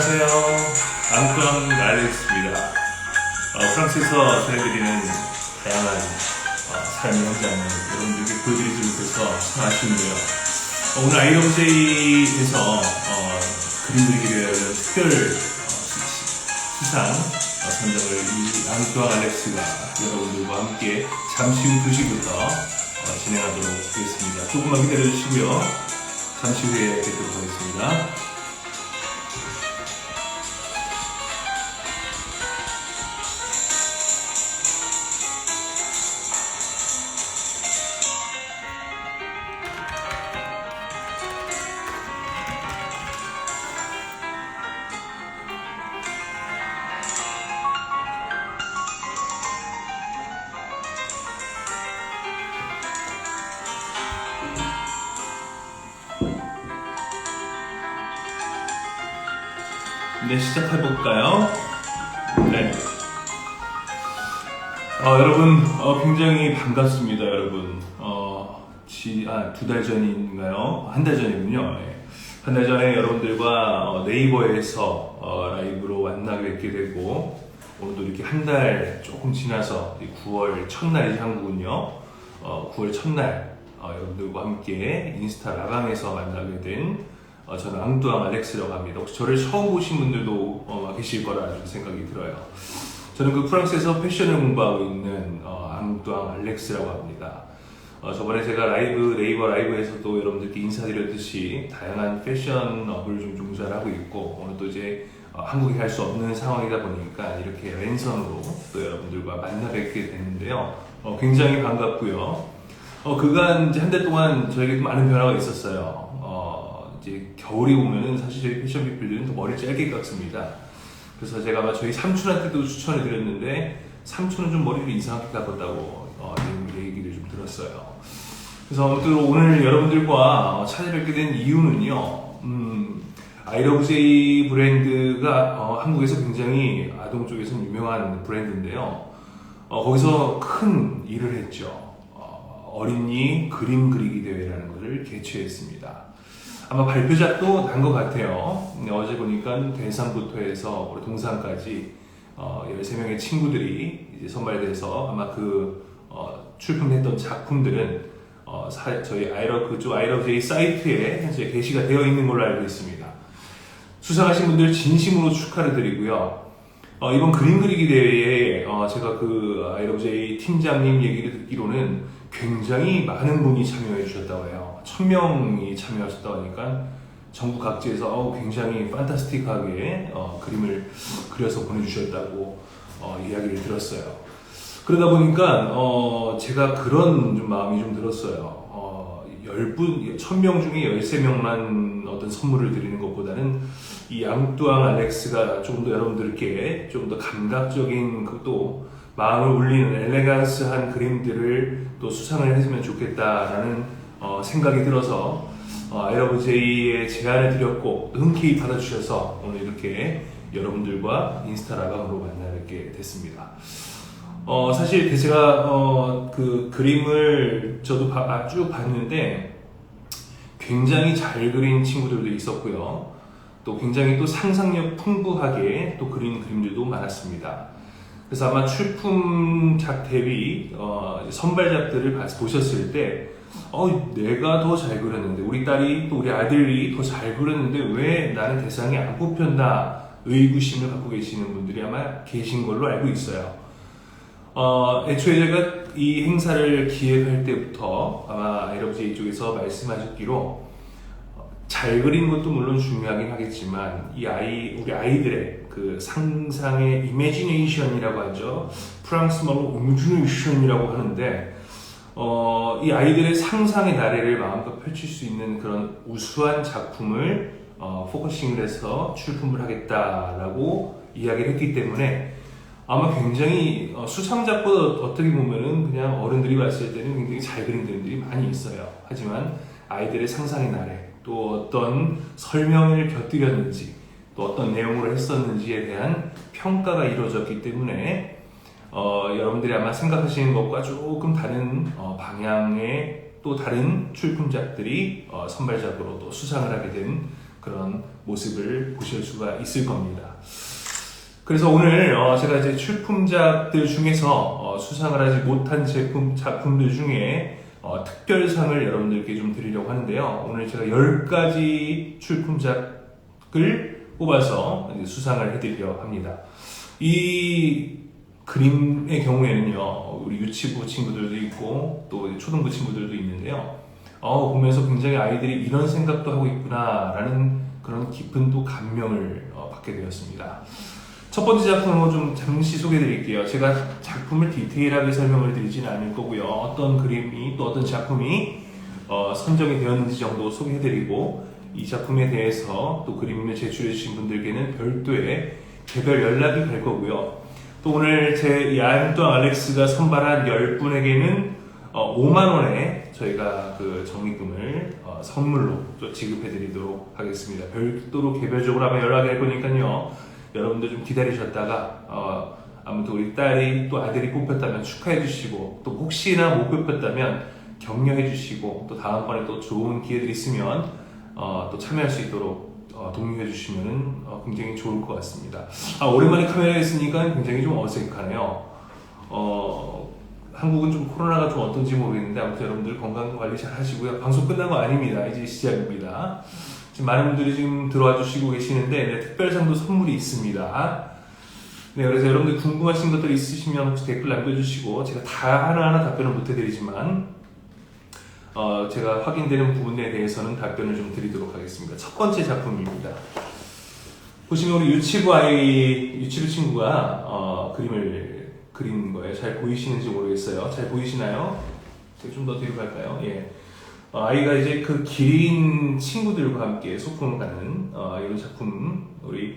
안녕하세요. 앙뚜안 알렉스입니다. 어, 프랑스에서 전해드리는 다양한 어, 삶의 현장을 여러분들께 보여드리지 못해서 참 아쉬운데요. 어, 오늘 아이러브제이에서 어, 그림 그리기를 특별 어, 수- 수상 어, 선정을 이 앙뚜안 알렉스가 여러분들과 함께 잠시 후 2시부터 어, 진행하도록 하겠습니다. 조금만 기다려주시고요. 잠시 후에 뵙도록 하겠습니다. 네, 시작해볼까요? 네. 어, 여러분, 어, 굉장히 반갑습니다, 여러분. 어, 지, 아, 두 달 전인가요? 한 달 전이군요. 예. 한달 전에 여러분들과 어, 네이버에서 어, 라이브로 만나게 되고, 오늘도 이렇게 한 달 조금 지나서 이 9월 첫날이지 한국은요. 어, 9월 첫날 어, 여러분들과 함께 인스타 라방에서 만나게 된 어, 저는 앙뚜앙 알렉스라고 합니다. 혹시 저를 처음 보신 분들도 어, 계실 거라 생각이 들어요. 저는 그 프랑스에서 패션을 공부하고 있는 어, 앙뚜앙 알렉스라고 합니다. 어, 저번에 제가 라이브 네이버 라이브에서도 여러분들께 인사드렸듯이 다양한 패션 업을 좀 종사를 하고 있고 오늘 또 이제 어, 한국에 갈 수 없는 상황이다 보니까 이렇게 랜선으로 또 여러분들과 만나 뵙게 됐는데요. 어, 굉장히 반갑고요. 어, 그간 한 달 동안 저에게 많은 변화가 있었어요. 어, 이제 겨울이 오면은 사실 저희 패션 피플들은 또 머리 짧게 깎습니다. 그래서 제가 아마 저희 삼촌한테도 추천을 드렸는데 삼촌은 좀 머리를 이상하게 깎았다고 어, 이 얘기를 좀 들었어요. 그래서 아무튼 오늘 여러분들과 어, 찾아뵙게 된 이유는요. 음, 아이러브제이 브랜드가 어, 한국에서 굉장히 아동 쪽에서 유명한 브랜드인데요. 어, 거기서 큰 일을 했죠. 어, 어린이 그림 그리기 대회라는 것을 개최했습니다. 아마 발표작도 난 것 같아요. 네, 어제 보니까 대상부터 해서 우리 동상까지 어, 13명의 친구들이 이제 선발돼서 아마 그 어, 출품했던 작품들은 어, 사- 저희 아이러 그쪽 아이러브제이 사이트에 현재 게시가 되어 있는 걸로 알고 있습니다. 수상하신 분들 진심으로 축하를 드리고요. 어, 이번 그림 그리기 대회에 어, 제가 그 아이러브제이 팀장님 얘기를 듣기로는 굉장히 많은 분이 참여해 주셨다고 해요. 천 명이 참여하셨다고 하니까 전국 각지에서 어우, 굉장히 판타스틱하게 어, 그림을 그려서 보내주셨다고 어, 이야기를 들었어요. 그러다 보니까 어, 제가 그런 좀 마음이 좀 들었어요. 어, 10분, 1000명 중에 13명만 어떤 선물을 드리는 것보다는 이 앙뚜앙 알렉스가 조금 더 여러분들께 좀 더 감각적인 그또 마음을 울리는 엘레강스한 그림들을 또 수상을 했으면 좋겠다라는 어, 생각이 들어서 어, 아이러브제이의 제안을 드렸고 흔쾌히 받아주셔서 오늘 이렇게 여러분들과 인스타 라방으로 만나 뵙게 됐습니다. 어, 사실 제가 어, 그 그림을 저도 봐- 아, 쭉 봤는데 굉장히 잘 그린 친구들도 있었고요. 또 굉장히 또 상상력 풍부하게 또 그린 그림들도 많았습니다. 그래서 아마 출품작 대비 어, 선발작들을 봐- 보셨을 때 어, 내가 더 잘 그렸는데 우리 딸이 또 우리 아들이 더 잘 그렸는데 왜 나는 대상에 안 뽑혔나 의구심을 갖고 계시는 분들이 아마 계신 걸로 알고 있어요. 어, 애초에 제가 이 행사를 기획할 때부터 아마 아이러브제이 쪽에서 말씀하셨기로 어, 잘 그린 것도 물론 중요하긴 하겠지만 이 아이 우리 아이들의 그 상상의 이미지네이션이라고 하죠. 프랑스 말로 이미지네이션이라고 하는데 어, 이 아이들의 상상의 나래를 마음껏 펼칠 수 있는 그런 우수한 작품을 어, 포커싱을 해서 출품을 하겠다라고 이야기를 했기 때문에 아마 굉장히 어, 수상작보다 어떻게 보면은 그냥 어른들이 봤을 때는 굉장히 잘 그린 그림들이 많이 있어요. 하지만 아이들의 상상의 나래 또 어떤 설명을 곁들였는지 또 어떤 내용으로 했었는지에 대한 평가가 이루어졌기 때문에 어, 여러분들이 아마 생각하시는 것과 조금 다른 어, 방향의 또 다른 출품작들이 어, 선발작으로 또 수상을 하게 된 그런 모습을 보실 수가 있을 겁니다. 그래서 오늘 어, 제가 이제 출품작들 중에서 어, 수상을 하지 못한 제품 작품들 중에 어, 특별상을 여러분들께 좀 드리려고 하는데요. 오늘 제가 10가지 출품작을 뽑아서 수상을 해드리려 합니다. 이 그림의 경우에는요, 우리 유치부 친구들도 있고 또 초등부 친구들도 있는데요. 어, 보면서 굉장히 아이들이 이런 생각도 하고 있구나라는 그런 깊은 또 감명을 어, 받게 되었습니다. 첫 번째 작품으로 좀 잠시 소개해 드릴게요. 제가 작품을 디테일하게 설명을 드리지는 않을 거고요. 어떤 그림이 또 어떤 작품이 어, 선정이 되었는지 정도 소개해 드리고 이 작품에 대해서 또 그림을 제출해 주신 분들께는 별도의 개별 연락이 갈 거고요. 또 오늘 제이 안또 알렉스가 선발한 10분에게는 어, 5만 원의 저희가 그 정의금을 어, 선물로 또 지급해 드리도록 하겠습니다. 별도로 개별적으로 아마 연락이 갈 거니까요. 여러분들 좀 기다리셨다가 어, 아무튼 우리 딸이 또 아들이 뽑혔다면 축하해 주시고 또 혹시나 못 뽑혔다면 격려해 주시고 또 다음번에 또 좋은 기회들이 있으면 어, 또 참여할 수 있도록 어, 독려해 주시면 어, 굉장히 좋을 것 같습니다. 아 오랜만에 카메라에 있으니까 굉장히 좀 어색하네요. 어, 한국은 좀 코로나가 좀 어떤지 모르겠는데 아무튼 여러분들 건강 관리 잘 하시고요. 방송 끝난 거 아닙니다. 이제 시작입니다. 지금 많은 분들이 지금 들어와 주시고 계시는데 네, 특별상도 선물이 있습니다. 네, 그래서 여러분들 궁금하신 것들 있으시면 혹시 댓글 남겨주시고 제가 다 하나하나 답변을 못 해드리지만 어, 제가 확인되는 부분에 대해서는 답변을 좀 드리도록 하겠습니다. 첫 번째 작품입니다. 보시면 우리 유치부 아이, 유치부 친구가 어, 그림을 그린 거예요. 잘 보이시는지 모르겠어요. 잘 보이시나요? 제가 좀 더 뒤로 갈까요? 예. 어, 아이가 이제 그 기린 친구들과 함께 소풍을 가는 어, 이런 작품 우리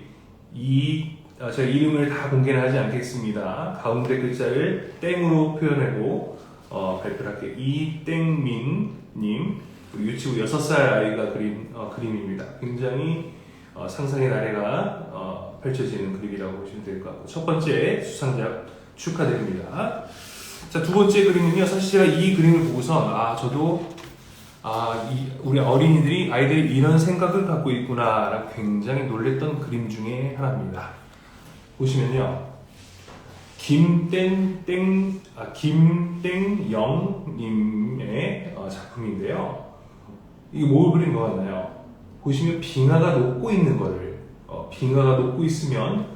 이 어, 제가 이름을 다 공개는 하지 않겠습니다. 가운데 글자를 땡으로 표현하고 어, 발표를 할게요. 이땡민님 우리 유치부 6살 아이가 그린 어, 그림입니다. 굉장히 어, 상상의 나래가 어, 펼쳐지는 그림이라고 보시면 될 것 같고 첫 번째 수상작 축하드립니다. 자 두 번째 그림은요. 사실 제가 이 그림을 보고서 아 저도 아, 이, 우리 어린이들이 아이들이 이런 생각을 갖고 있구나라고 굉장히 놀랬던 그림 중에 하나입니다. 보시면요. 김땡땡, 아, 김땡영님의 어, 작품인데요. 이게 뭘 그린 것 같나요? 보시면 빙하가 녹고 있는 거를, 어, 빙하가 녹고 있으면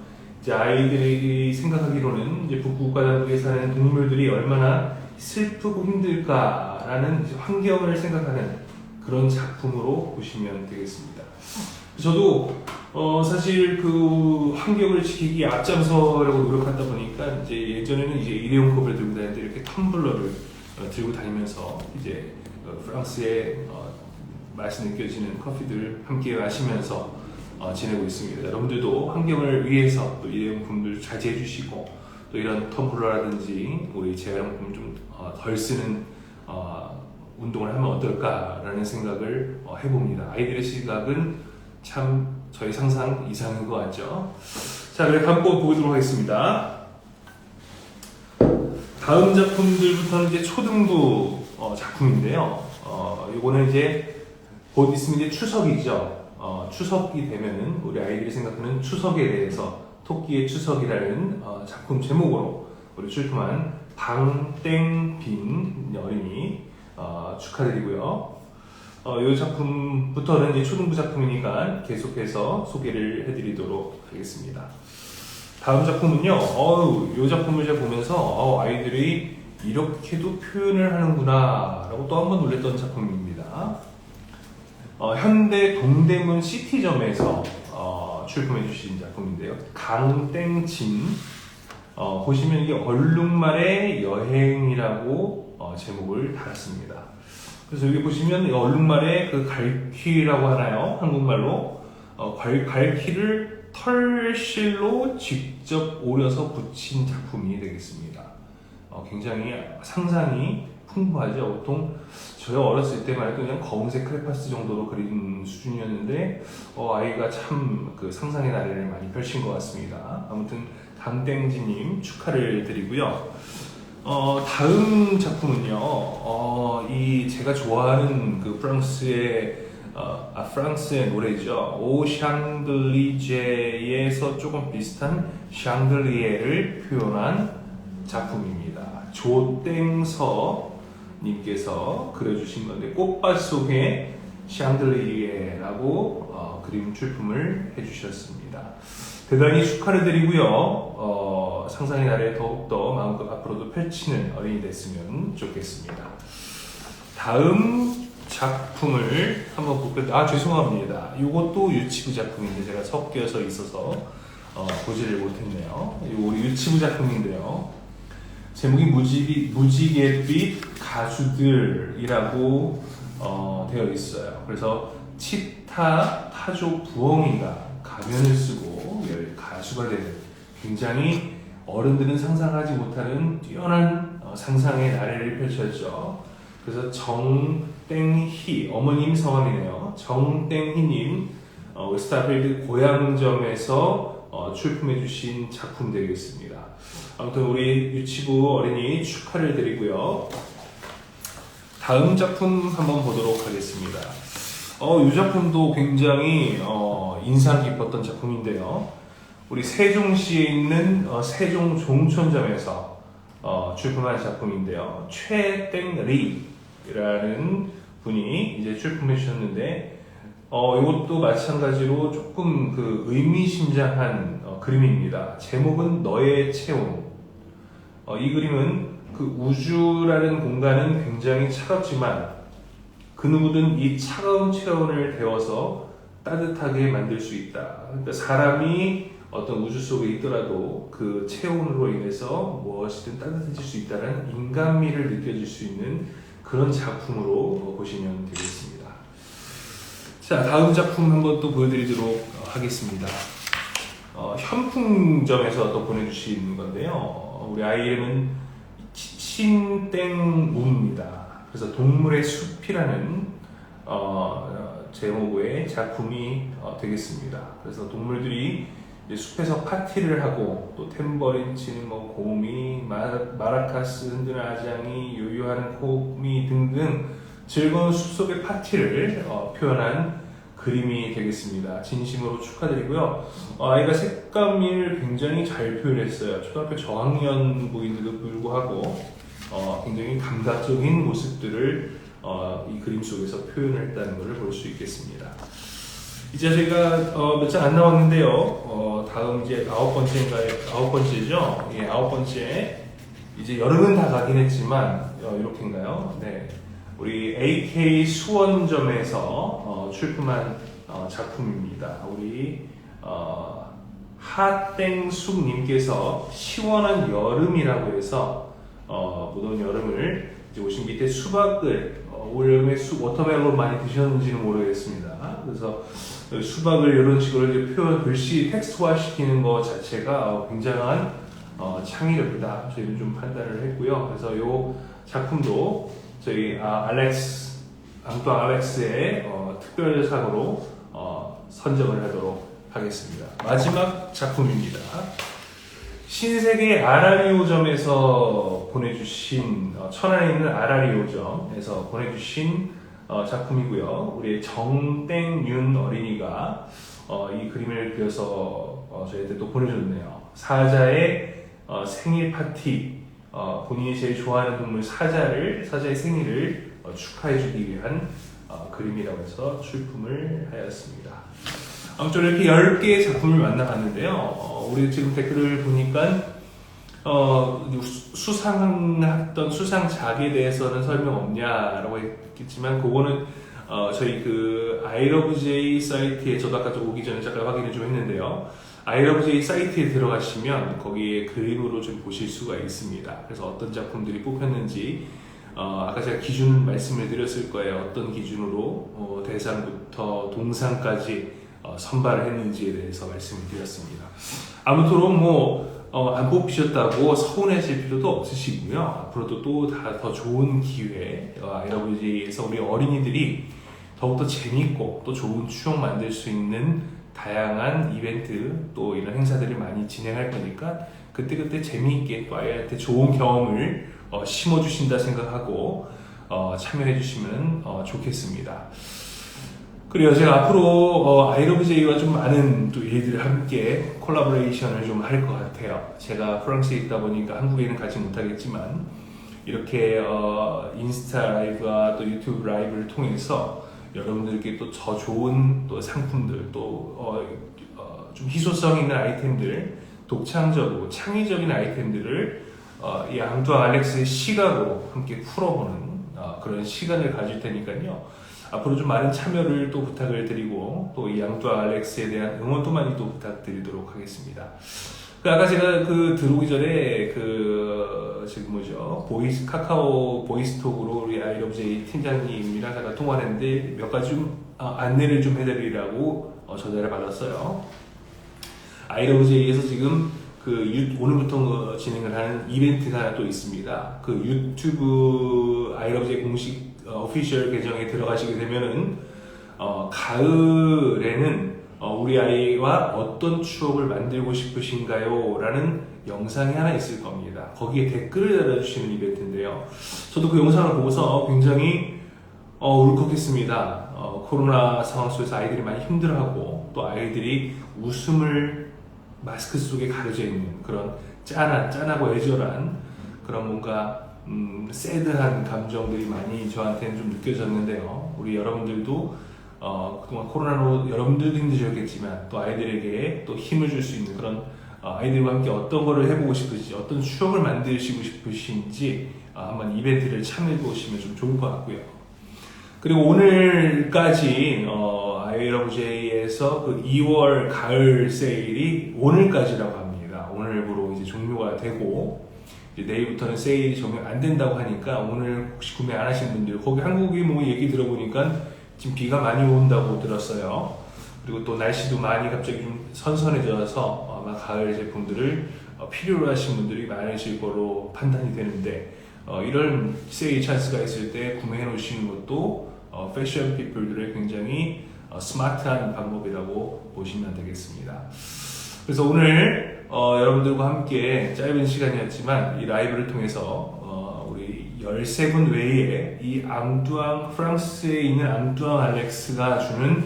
이제 아이들이 생각하기로는 이제 북극과장국에 사는 동물들이 얼마나 슬프고 힘들까라는 환경을 생각하는 그런 작품으로 보시면 되겠습니다. 저도 어 사실 그 환경을 지키기 앞장서려고 노력하다 보니까 이제 예전에는 이제 일회용 컵을 들고 때 이렇게 텀블러를 어, 들고 다니면서 이제 어, 프랑스의 어, 맛이 느껴지는 커피들 함께 마시면서 어, 지내고 있습니다. 여러분들도 환경을 위해서 또 일회용품들 자제해 주시고 또 이런 텀블러라든지 우리 재활용품 좀덜 쓰는 어, 운동을 하면 어떨까라는 생각을 어, 해봅니다. 아이들의 시각은 참 저희 상상 이상인 것 같죠. 자, 그래 거 보도록 하겠습니다. 다음 작품들부터는 이제 초등부 어, 작품인데요. 어, 이거는 이제 곧 있으면 이제 추석이죠. 어, 추석이 되면은 우리 아이들이 생각하는 추석에 대해서 토끼의 추석이라는 어, 작품 제목으로 우리 출품한 방땡빈 어린이 어, 축하드리고요. 어, 이 작품부터는 초등부 작품이니까 계속해서 소개를 해드리도록 하겠습니다. 다음 작품은요. 어, 이 작품을 제가 보면서 어, 아이들이 이렇게도 표현을 하는구나 라고 또 한 번 놀랬던 작품입니다. 어, 현대 동대문 시티점에서 어, 출품해 주신 작품인데요. 강땡진 어, 보시면 이게 얼룩말의 여행이라고 어, 제목을 달았습니다. 그래서 여기 보시면 이 얼룩말의 그 갈퀴라고 하나요? 한국말로 어, 갈, 갈퀴를 털실로 직접 오려서 붙인 작품이 되겠습니다. 어, 굉장히 상상이 풍부하죠. 보통 저희 어렸을 때만 해도 그냥 검은색 크레파스 정도로 그린 수준이었는데 어, 아이가 참 그 상상의 나래를 많이 펼친 것 같습니다. 아무튼 강땡지님 축하를 드리고요. 어, 다음 작품은요, 어, 이 제가 좋아하는 그 프랑스의 어, 아, 프랑스의 노래죠. 오 샹들리제에서 조금 비슷한 샹들리에를 표현한 작품입니다. 조땡서 님께서 그려주신 건데 꽃밭 속에 샹들리에라고 어, 그림 출품을 해주셨습니다. 대단히 축하를 드리고요. 어, 상상의 나라에 더욱더 마음껏 앞으로도 펼치는 어린이 됐으면 좋겠습니다. 다음 작품을 한번 볼게요. 아 죄송합니다. 이것도 유치부 작품인데 제가 섞여서 있어서 어, 보지를 못했네요. 이거 우리 유치부 작품인데요. 제목이 무지개, 무지개빛 가수들이라고 어, 되어 있어요. 그래서 치타 타조 부엉이가 가면을 쓰고 가수가 되는 굉장히 어른들은 상상하지 못하는 뛰어난 어, 상상의 나래를 펼쳤죠. 그래서 정땡희 어머님 성함이네요. 정땡희님 어, 웨스타필드 고향점에서 어, 출품해 주신 작품 되겠습니다. 아무튼 우리 유치부 어린이 축하를 드리고요. 다음 작품 한번 보도록 하겠습니다. 어, 이 작품도 굉장히 어, 인상 깊었던 작품인데요. 우리 세종시에 있는 어, 세종 종촌점에서 어, 출품한 작품인데요. 최땡리라는 분이 이제 출품해 주셨는데 어, 이것도 마찬가지로 조금 그 의미심장한 어, 그림입니다. 제목은 너의 체온. 어, 이 그림은 그 우주라는 공간은 굉장히 차갑지만 그 누구든 이 차가운 체온을 데워서 따뜻하게 만들 수 있다. 그러니까 사람이 어떤 우주 속에 있더라도 그 체온으로 인해서 무엇이든 따뜻해질 수 있다는 인간미를 느껴질 수 있는 그런 작품으로 보시면 되겠습니다. 자, 다음 작품 한번 또 보여드리도록 하겠습니다. 어, 현풍점에서 또 보내주신 건데요. 우리 아이 이름은 신땡우입니다. 그래서 동물의 숲이라는 어, 제목의 작품이 어, 되겠습니다. 그래서 동물들이 숲에서 파티를 하고 또 탬버린 치는 뭐 곰이 마, 라카스 흔드는 아장이 요요하는 코미 등등 즐거운 숲속의 파티를 어, 표현한 그림이 되겠습니다. 진심으로 축하드리고요. 어, 아이가 색감을 굉장히 잘 표현했어요. 초등학교 저학년부인데도 불구하고 어, 굉장히 감각적인 모습들을 어, 이 그림 속에서 표현을 했다는 것을 볼 수 있겠습니다. 이제 저희가 어, 몇 장 안 나왔는데요. 어, 다음 이제 아홉 번째인가요? 아홉 번째죠. 예, 아홉 번째. 이제 여름은 다 가긴 했지만 어, 이렇게인가요? 네, 우리 AK 수원점에서 어, 출품한 어, 작품입니다. 우리 어, 하땡숙님께서 시원한 여름이라고 해서 어, 무더운 여름을 이제 오신 밑에 수박을 어, 올 여름에 수 워터멜론 많이 드셨는지는 모르겠습니다. 그래서 수박을 이런 식으로 이제 표현 글씨 텍스트화 시키는 것 자체가 어, 굉장한 어, 창의력이다. 저희는 좀 판단을 했고요. 그래서 이 작품도 저희 아, 알렉스 앙뚜 알렉스의 어, 특별상으로 어, 선정을 하도록 하겠습니다. 마지막 작품입니다. 신세계 아라리오점에서 보내주신 어, 천안에 있는 아라리오점에서 보내주신 어, 작품이고요. 우리 정땡윤 어린이가 어, 이 그림을 그려서 저희한테 또 보내줬네요. 사자의 생일 파티, 본인이 제일 좋아하는 동물 사자를 사자의 생일을 축하해주기 위한 그림이라고 해서 출품을 하였습니다. 아무튼 이렇게 10개의 작품을 만나봤는데요. 어, 우리 지금 댓글을 보니까 어, 수상했던 수상작에 대해서는 설명 없냐라고 했겠지만 그거는 어, 저희 그 아이러브제이 사이트에 저도 아까 오기 전에 잠깐 확인을 좀 했는데요. 아이러브제이 사이트에 들어가시면 거기에 그림으로 좀 보실 수가 있습니다. 그래서 어떤 작품들이 뽑혔는지 어, 아까 제가 기준 말씀을 드렸을 거예요. 어떤 기준으로 어, 대상부터 동상까지 어, 선발을 했는지에 대해서 말씀을 드렸습니다. 아무쪼록 뭐, 어, 안 뽑히셨다고 서운해질 필요도 없으시고요. 앞으로도 또다더 좋은 기회, 어, 아이러브지에서 우리 어린이들이 더욱더 재밌고 또 좋은 추억 만들 수 있는 다양한 이벤트 또 이런 행사들을 많이 진행할 거니까 그때그때 재미있게 또 아이한테 좋은 경험을 어, 심어주신다 생각하고 어, 참여해 주시면 어, 좋겠습니다. 그리고 제가 앞으로 어, 아이러브제이와 좀 많은 또 일들을 함께 콜라보레이션을 좀 할 것 같아요. 제가 프랑스에 있다 보니까 한국에는 가지 못하겠지만 이렇게 어, 인스타 라이브와 또 유튜브 라이브를 통해서 여러분들께 또더 좋은 또 상품들 또 어, 어, 좀 희소성 있는 아이템들 독창적이고 창의적인 아이템들을 어, 이 앙뚜아 알렉스의 시각으로 함께 풀어보는 어, 그런 시간을 가질 테니까요. 앞으로 좀 많은 참여를 또 부탁을 드리고 또이 앙뚜아 알렉스에 대한 응원도 많이 또 부탁드리도록 하겠습니다. 그 아까 제가 그 들어오기 전에 그 지금 뭐죠 보이스 카카오 보이스톡으로 우리 아이러브제이 팀장님이랑 제가 통화했는데 몇 가지 좀 어, 안내를 좀 해드리라고 어, 전화를 받았어요. 아이러브제이에서 지금 그 유- 오늘부터 그 진행을 하는 이벤트가 하나 또 있습니다. 그 유튜브 아이러브제이 공식 어, 오피셜 계정에 들어가시게 되면은 어, 가을에는 어, 우리 아이와 어떤 추억을 만들고 싶으신가요? 라는 영상이 하나 있을 겁니다. 거기에 댓글을 달아주시는 이벤트인데요. 저도 그 영상을 보고서 굉장히 어, 울컥했습니다. 어, 코로나 상황 속에서 아이들이 많이 힘들어하고 또 아이들이 웃음을 마스크 속에 가려져 있는 그런 짠한, 짠하고 애절한 그런 뭔가 음, 새드한 감정들이 많이 저한테는 좀 느껴졌는데요. 우리 여러분들도 어, 그동안 코로나로 여러분들도 힘드셨겠지만 또 아이들에게 또 힘을 줄 수 있는 그런 어, 아이들과 함께 어떤 거를 해보고 싶으신지 어떤 추억을 만드시고 싶으신지 어, 한번 이벤트를 참여해 보시면 좀 좋을 것 같고요. 그리고 오늘까지 어, 아이러브제이에서 그 2월 가을 세일이 오늘까지라고 합니다. 오늘부로 이제 종료가 되고 내일부터는 세일이 적용 안 된다고 하니까 오늘 혹시 구매 안 하신 분들 거기 한국이 뭐 얘기 들어보니까 지금 비가 많이 온다고 들었어요. 그리고 또 날씨도 많이 갑자기 좀 선선해져서 아마 가을 제품들을 어, 필요로 하신 분들이 많으실 거로 판단이 되는데 어, 이런 세일 찬스가 있을 때 구매해 놓으시는 것도 어, 패션 피플들의 굉장히 어, 스마트한 방법이라고 보시면 되겠습니다. 그래서 오늘 어, 여러분들과 함께 짧은 시간이었지만 이 라이브를 통해서 어, 우리 13분 외에 이 앙뚜앙 프랑스에 있는 앙뚜앙 알렉스가 주는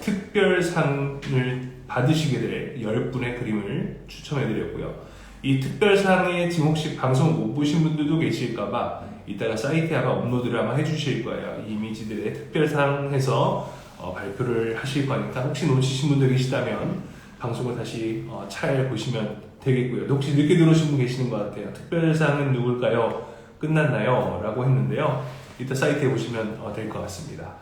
특별상을 받으시게 될 10분의 그림을 추첨해 드렸고요. 이 특별상에 지금 혹시 방송 못 보신 분들도 계실까봐 이따가 사이트에 아마 업로드를 아마 해주실 거예요. 이 이미지들의 특별상에서 어, 발표를 하실 거니까 혹시 놓치신 분들 계시다면 방송을 다시 어, 잘 보시면 되겠고요. 혹시 늦게 들어오신 분 계시는 것 같아요. 특별상은 누굴까요? 끝났나요? 라고 했는데요. 이따 사이트에 보시면 어, 될것 같습니다.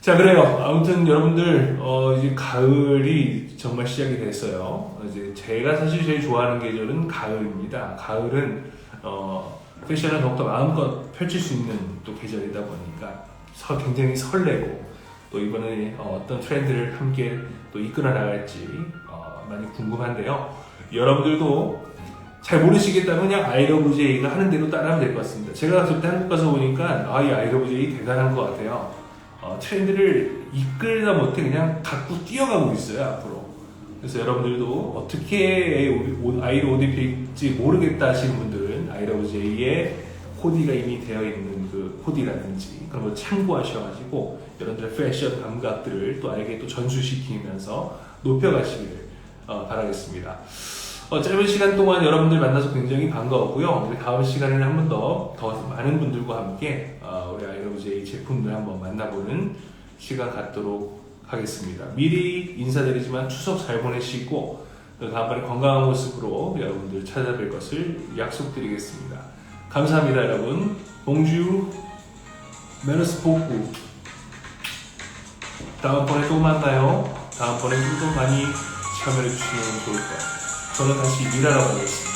자, 그래요. 아무튼 여러분들, 어, 이제 가을이 정말 시작이 됐어요. 어, 이제 제가 사실 제일 좋아하는 계절은 가을입니다. 가을은, 어, 패션을 더욱더 마음껏 펼칠 수 있는 또 계절이다 보니까 서, 굉장히 설레고 또 이번에 어, 어떤 트렌드를 함께 또 이끌어 나갈지 어, 많이 궁금한데요. 여러분들도 잘 모르시겠다면 그냥 아이러브 제이가 하는 대로 따라하면 될 것 같습니다. 제가 그때 한국 가서 보니까 아, 이 아이러브 제이 대단한 것 같아요. 어, 트렌드를 이끌다 못해 그냥 갖고 뛰어가고 있어요, 앞으로. 그래서 여러분들도 어떻게 옷- 아이를 옷 입힐지 모르겠다 하시는 분들은 아이러브 제이의 코디가 이미 되어 있는 그 코디라든지 그런 걸 참고하셔가지고 여러분들의 패션 감각들을 또 아이에게 또 전수시키면서 높여가시길 어, 바라겠습니다. 어, 짧은 시간 동안 여러분들 만나서 굉장히 반가웠고요. 우리 다음 시간에는 한 번 더 더 많은 분들과 함께 어, 우리 아이러브제이 제품들 한번 만나보는 시간 갖도록 하겠습니다. 미리 인사드리지만 추석 잘 보내시고 또 다음번에 건강한 모습으로 여러분들 찾아뵐 것을 약속드리겠습니다. 감사합니다, 여러분. 봉주 메르스 복구. 다음번에 또 만나요. 다음번에 좀 더 많이 참여해 주시면 좋을 것 같아요. 저는 다시 일하러 가겠습니다.